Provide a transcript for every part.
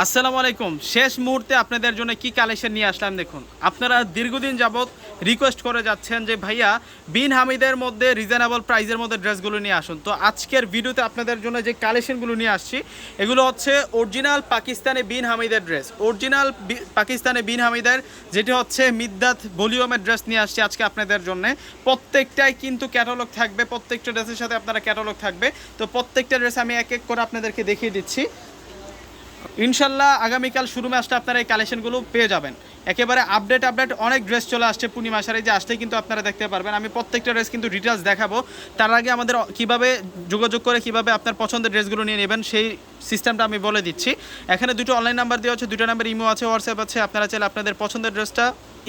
আসসালামু আলাইকুম। শেষ মুহূর্তে আপনাদের জন্য কি কালেকশন নিয়ে আসলাম দেখুন। আপনারা দীর্ঘদিন যাবৎ রিকোয়েস্ট করে যাচ্ছেন যে, ভাইয়া, বিন হামিদের মধ্যে রিজনেবল প্রাইজের মধ্যে ড্রেসগুলো নিয়ে আসুন। তো আজকের ভিডিওতে আপনাদের জন্য যে কালেকশনগুলো নিয়ে আসছি, এগুলো হচ্ছে অরিজিনাল পাকিস্তানি বিন হামিদের ড্রেস অরিজিনাল পাকিস্তানি বিন হামিদের, যেটি হচ্ছে মিদ্দাত ভলিউমের ড্রেস নিয়ে আসছি আজকে আপনাদের জন্য। প্রত্যেকটাই কিন্তু ক্যাটালগ থাকবে, প্রত্যেকটা ড্রেসের সাথে আপনারা ক্যাটালগ থাকবে। তো প্রত্যেকটা ড্রেস আমি এক এক করে আপনাদেরকে দেখিয়ে দিচ্ছি। ইনশাল্লাহ আগামীকাল শুরু ম্যাচটা আপনারা এই কালেকশনগুলো পেয়ে যাবেন। একেবারে আপডেট আপডেট অনেক ড্রেস চলে আসছে পূর্ণিমা সারে যে আসতেই কিন্তু আপনারা দেখতে পারবেন। আমি প্রত্যেকটা ড্রেস কিন্তু ডিটেলস দেখাবো। তার আগে আমাদের কীভাবে যোগাযোগ করে কীভাবে আপনার পছন্দের ড্রেসগুলো নিয়ে নেবেন, সেই সিস্টেমটা আমি বলে দিচ্ছি। এখানে দুটো অনলাইন নাম্বার দেওয়া আছে, দুটো নাম্বার ইমো আছে হোয়াটসঅ্যাপ আছে। আপনারা চাইলে আপনাদের পছন্দের ড্রেসটা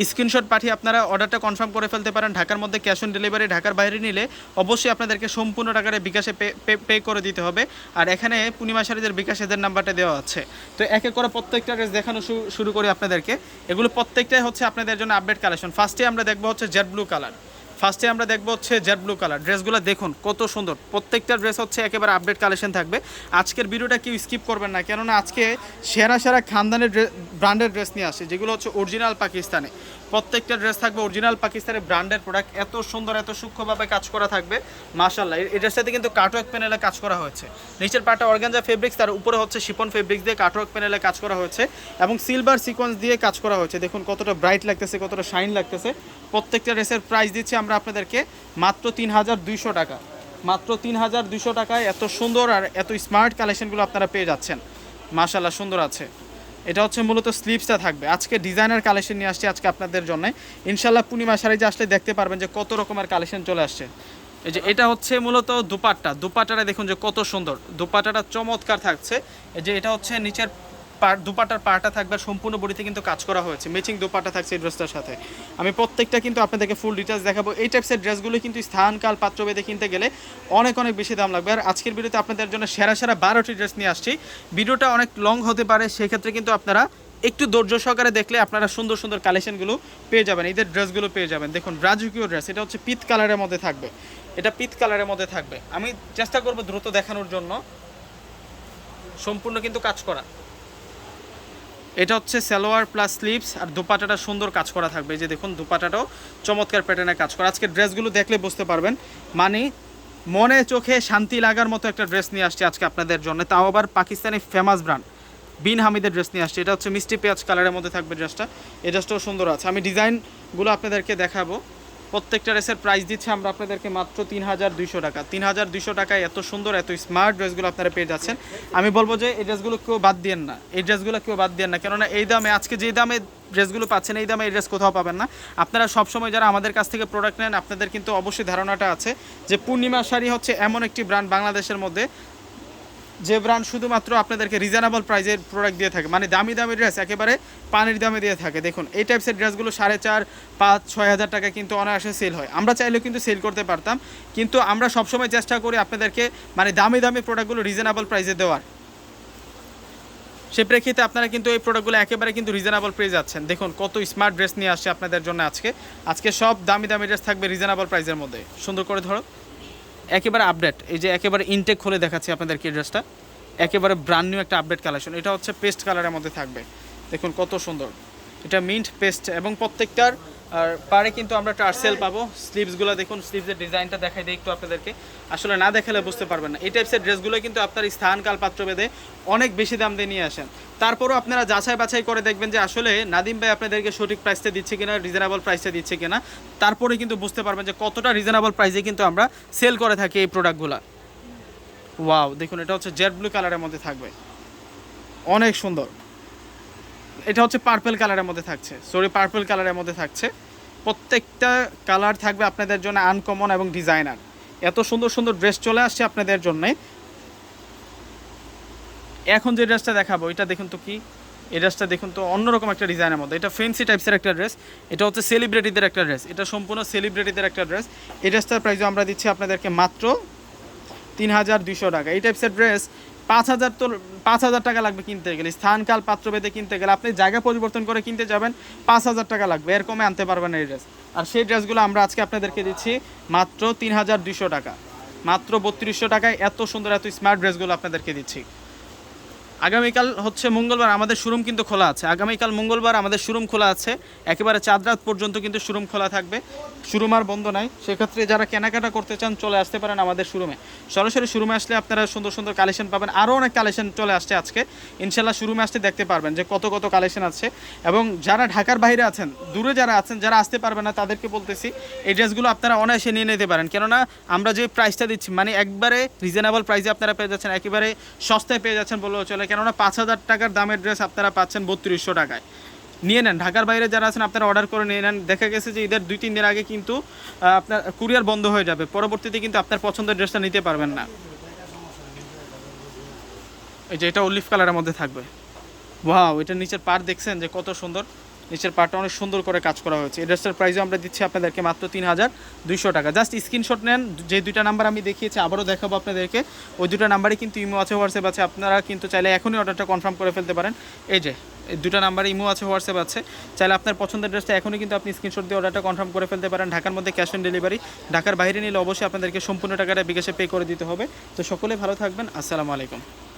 স্ক্রিনশট পাঠিয়ে আপনারা অর্ডারটা কনফার্ম করে ফেলতে পারেন। ঢাকার মধ্যে ক্যাশ অন ডেলিভারি ঢাকার বাইরে নিলে অবশ্যই আপনাদেরকে সম্পূর্ণ টাকার বিকাশে পে করে দিতে হবে। আর এখানে পূর্ণিমা শাড়িদের বিকাশ এদের নাম্বারটা দেওয়া আছে। তো এক এক করে প্রত্যেকটা ড্রেস দেখানো শুরু করি আপনাদেরকে। এগুলো প্রত্যেকটাই হচ্ছে আপনাদের জন্য আপডেট কালেকশন ফার্স্টে আমরা দেখব হচ্ছে জেড ব্লু কালার ফার্স্টে আমরা দেখব হচ্ছে জেড ব্লু কালার ড্রেসগুলো দেখুন, কত সুন্দর। প্রত্যেকটা ড্রেস হচ্ছে একেবারে আপডেট কালেকশন থাকবে। আজকের ভিডিওটা কেউ স্কিপ করবেন না, কেননা আজকে সেরা সেরা খানদানের ব্র্যান্ডের ড্রেস নিয়ে আসে, যেগুলো হচ্ছে অরিজিনাল পাকিস্তানে প্রত্যেকটা ড্রেস থাকবে অরিজিনাল পাকিস্তানের ব্র্যান্ডের প্রোডাক্ট এত সুন্দর, এত সূক্ষ্মভাবে কাজ করা থাকবে। মাশাল্লাহ এই ড্রেসটাতে কিন্তু কাটওয়ার্ক প্যানেলে কাজ করা হয়েছে। নিচের পাটা অর্গানজা ফেব্রিক্স তার উপরে হচ্ছে শিপন ফেব্রিক্স দিয়ে কাটওয়ার্ক প্যানেলে কাজ করা হয়েছে। এবং সিলভার সিকোয়েন্স দিয়ে কাজ করা হয়েছে। দেখুন কতটা ব্রাইট লাগতেছে, কতটা শাইন লাগতেছে। প্রত্যেকটা ড্রেসের প্রাইস দিচ্ছি আমরা আপনাদেরকে মাত্র তিন হাজার দুইশো টাকা। মাত্র তিন হাজার দুইশো টাকায় এত সুন্দর আর এত স্মার্ট কালেকশনগুলো আপনারা পেয়ে যাচ্ছেন। মাশাল্লাহ সুন্দর আছে। এটা হচ্ছে মূলত স্লিপসটা থাকবে। আজকে ডিজাইনার কালেকশন নিয়ে আসছি আজকে আপনাদের জন্য। ইনশাল্লাহ পূর্ণিমা শাড়ি যে আসলে দেখতে পারবেন যে কত রকমের কালেকশন চলে আসছে। এই যে এটা হচ্ছে মূলত দুপাট্টা। দুপাট্টাটা দেখুন যে কত সুন্দর। দুপাট্টাটা চমৎকার থাকছে। এই যে এটা হচ্ছে নিচের দুপাটার পাটা থাকবে সম্পূর্ণ বডিতে কিন্তু কাজ করা হয়েছে। ম্যাচিং দুপাটা থাকছে এই ড্রেসটার সাথে। আমি প্রত্যেকটা কিন্তু আপনাদেরকে ফুল ডিটেলস দেখাবো। এই টাইপসের ড্রেসগুলো কিন্তু স্থান কাল পাত্র বেঁধে কিনতে গেলে অনেক অনেক বেশি দাম লাগবে। আর আজকের ভিডিওতে আপনাদের জন্য সেরা সেরা বারোটি ড্রেস নিয়ে আসছি। ভিডিওটা অনেক লং হতে পারে, সেক্ষেত্রে কিন্তু আপনারা একটু ধৈর্য সহকারে দেখলে আপনারা সুন্দর সুন্দর কালেকশনগুলো পেয়ে যাবেন। এদের ড্রেসগুলো পেয়ে যাবেন। দেখুন, রাজকীয় ড্রেস এটা হচ্ছে পিত কালারের মধ্যে থাকবে। এটা পিত কালারের মধ্যে থাকবে। আমি চেষ্টা করব দ্রুত দেখানোর জন্য। সম্পূর্ণ কিন্তু কাজ করা। এটা হচ্ছে সালোয়ার প্লাস স্লিভস আর দুপাটাটা সুন্দর কাজ করা থাকবে। যে দেখুন, দুপাটাটাও চমৎকার প্যাটার্নে কাজ করা। আজকে ড্রেসগুলো দেখলে বুঝতে পারবেন। মানে মনে চোখে শান্তি লাগার মতো একটা ড্রেস নিয়ে আসছে আজকে আপনাদের জন্য। তাও আবার পাকিস্তানি ফেমাস ব্র্যান্ড বিন হামিদের ড্রেস নিয়ে আসছে। এটা হচ্ছে মিষ্টি পেঁয়াজ কালারের মধ্যে থাকবে ড্রেসটা এই ড্রেসটাও সুন্দর আছে। আমি ডিজাইনগুলো আপনাদেরকে দেখাবো। প্রত্যেকটা ড্রেসের প্রাইস দিচ্ছে আমরা আপনাদেরকে মাত্র তিন হাজার দুইশো টাকা। তিন হাজার দুইশো টাকায় এত সুন্দর, এত স্মার্ট ড্রেসগুলো আপনারা পেয়ে যাচ্ছেন। আমি বলব যে এই ড্রেসগুলো কেউ বাদ দিয়েন না। এই ড্রেসগুলো কেউ বাদ দিয়েন না। কেননা এই দামে, আজকে যে দামে ড্রেসগুলো পাচ্ছেন, এই দামে এই ড্রেস কোথাও পাবেন না। আপনারা সবসময় যারা আমাদের কাছ থেকে প্রোডাক্ট নেন, আপনাদের কিন্তু অবশ্যই ধারণাটা আছে যে পূর্ণিমা শাড়ি হচ্ছে এমন একটি ব্র্যান্ড বাংলাদেশের মধ্যে। যে ব্র্যান্ড শুধুমাত্র আপনাদেরকে রিজনেবল প্রাইজের প্রোডাক্ট দিয়ে থাকে মানে দামি দামি ড্রেস একেবারে পানির দামে দিয়ে থাকে। দেখুন, এই টাইপসের ড্রেসগুলো সাড়ে চার, পাঁচ, ছয় হাজার টাকা কিন্তু অনায়াসে সেল হয়। আমরা চাইলেও কিন্তু সেল করতে পারতাম, কিন্তু আমরা সবসময় চেষ্টা করি আপনাদেরকে মানে দামি দামি প্রোডাক্টগুলো রিজনেবল প্রাইজে দেওয়ার। সে প্রেক্ষিতে আপনারা কিন্তু এই প্রোডাক্টগুলো একেবারে কিন্তু রিজনেবল প্রাইস আছেন দেখুন, কত স্মার্ট ড্রেস নিয়ে আসছে আপনাদের জন্য আজকে। আজকে সব দামি দামি ড্রেস থাকবে রিজনেবল প্রাইসের মধ্যে। সুন্দর করে ধরো। একেবারে আপডেট এই যে একেবারে ইনটেক খুলে দেখাচ্ছি আপনাদেরকে ড্রেসটা একেবারে ব্রান্ড নিউ একটা আপডেট কালেকশন এটা হচ্ছে পেস্ট কালারের মধ্যে থাকবে। দেখুন কত সুন্দর। এটা মিন্ট পেস্ট এবং প্রত্যেকটার আর পারে কিন্তু আমরা টার্সেল পাবো। স্লিভসগুলো দেখুন স্লিভসের ডিজাইনটা দেখাই দিই একটু আপনাদেরকে। আসলে না দেখালে বুঝতে পারবেন না। এই টাইপসের ড্রেসগুলো কিন্তু আপনার স্থান কাল পাত্র বেঁধে অনেক বেশি দাম দিয়ে নিয়ে আসেন। তারপরও আপনারা যাচাই বাছাই করে দেখবেন যে আসলে নাদিম ভাই আপনাদেরকে সঠিক প্রাইসে দিচ্ছে কিনা রিজনেবল প্রাইসে দিচ্ছে কিনা। তারপরে কিন্তু বুঝতে পারবেন যে কতটা রিজনেবল প্রাইসে কিন্তু আমরা সেল করে থাকি এই প্রোডাক্টগুলো ওয়াও দেখুন এটা হচ্ছে জেড ব্লু কালারের মধ্যে থাকবে। অনেক সুন্দর। এটা হচ্ছে পার্পল কালারের মধ্যে থাকছে। সরি পার্পল কালারের মধ্যে থাকছে। প্রত্যেকটা কালার থাকবে আপনাদের জন্য আনকমন এবং ডিজাইনার এত সুন্দর সুন্দর ড্রেস চলে আসছে আপনাদের জন্যে। এখন যে ড্রেসটা দেখাবো, এটা দেখুন তো কি? এই ড্রেসটা দেখুন তো অন্যরকম একটা ডিজাইনের মধ্যে। এটা ফেন্সি টাইপসের একটা ড্রেস এটা হচ্ছে সেলিব্রিটিদের একটা ড্রেস এটা সম্পূর্ণ সেলিব্রিটিদের একটা ড্রেস এই ড্রেসটার প্রাইসও আমরা দিচ্ছি আপনাদেরকে মাত্র তিন হাজার দুইশো টাকা। এই টাইপসের ড্রেস পাঁচ হাজার তো পাঁচ হাজার টাকা লাগবে কিনতে গেলে। স্থানকাল পাত্র বেঁধে কিনতে গেলে আপনি জায়গা পরিবর্তন করে কিনতে যাবেন, পাঁচ হাজার টাকা লাগবে। এরকমে আনতে পারবেন এই ড্রেস আর সেই ড্রেসগুলো আমরা আজকে আপনাদেরকে দিচ্ছি মাত্র তিন হাজার দুশো টাকা। মাত্র বত্রিশশো টাকায় এত সুন্দর এত স্মার্ট ড্রেসগুলো আপনাদেরকে দিচ্ছি। আগামীকাল হচ্ছে মঙ্গলবার, আমাদের শোরুম কিন্তু খোলা আছে। আগামীকাল মঙ্গলবার আমাদের শোরুম খোলা আছে। একেবারে চাঁদ রাত পর্যন্ত কিন্তু শোরুম খোলা থাকবে। শোরুম আর বন্ধ নাই। সেক্ষেত্রে যারা কেনাকাটা করতে চান, চলে আসতে পারেন আমাদের শোরুমে সরাসরি শোরুমে আসলে আপনারা সুন্দর সুন্দর কালেকশন পাবেন। আরও অনেক কালেকশন চলে আসছে আজকে। ইনশাল্লাহ শোরুমে আসতে দেখতে পারবেন যে কত কত কালেকশন আছে। এবং যারা ঢাকার বাইরে আছেন, দূরে যারা আছেন, যারা আসতে পারবেন না, তাদেরকে বলতেছি, এই ড্রেসগুলো আপনারা অনায়াসে নিয়ে নিতে পারেন। কেননা আমরা যে প্রাইসটা দিচ্ছি মানে একবারে রিজনেবল প্রাইসে আপনারা পেয়ে যাচ্ছেন, একেবারে সস্তায় পেয়ে যাচ্ছেন বললেও চলে। কেননা পাঁচ হাজার টাকার দামের ড্রেস আপনারা পাচ্ছেন বত্রিশশো টাকায়। নিয়ে নেন, ঢাকার বাইরে যারা আছেন আপনারা অর্ডার করে নিয়ে নেন। দেখা গেছে যে ঈদের দুই, তিন দিন আগে কিন্তু আপনার কুরিয়ার বন্ধ হয়ে যাবে। পরবর্তীতে কিন্তু আপনার পছন্দের ড্রেসটা নিতে পারবেন না। এই যে এটা অলিভ কালারের মধ্যে থাকবে। ওয়াও এটা নিচের পার দেখছেন যে কত সুন্দর। নিচের পারটা অনেক সুন্দর করে কাজ করা হয়েছে। এই ড্রেসটার প্রাইসও আমরা দিচ্ছি আপনাদেরকে মাত্র তিন হাজার দুইশো টাকা। জাস্ট স্ক্রিনশট নেন, যে দুইটা নাম্বার আমি দেখিয়েছি, আবারও দেখাবো আপনাদেরকে। ওই দুটো নাম্বারই কিন্তু ইমো আছে হোয়াটসঅ্যাপ আছে। আপনারা কিন্তু চাইলে এখনই অর্ডারটা কনফার্ম করে ফেলতে পারেন। এই যে, এই দুটো নাম্বারে ইমো আছে হোয়াটসঅ্যাপ আছে। চাইলে আপনার পছন্দের ড্রেসটা এখনই কিন্তু আপনি স্ক্রিনশট দিয়ে অর্ডারটা কনফার্ম করে ফেলতে পারেন। ঢাকার মধ্যে ক্যাশ অন ডেলিভারি ঢাকার বাইরে নিলে অবশ্যই আপনাদেরকে সম্পূর্ণ টাকাটা বিকাশে পে করে দিতে হবে। তো সকলে ভালো থাকবেন। আসসালামু আলাইকুম।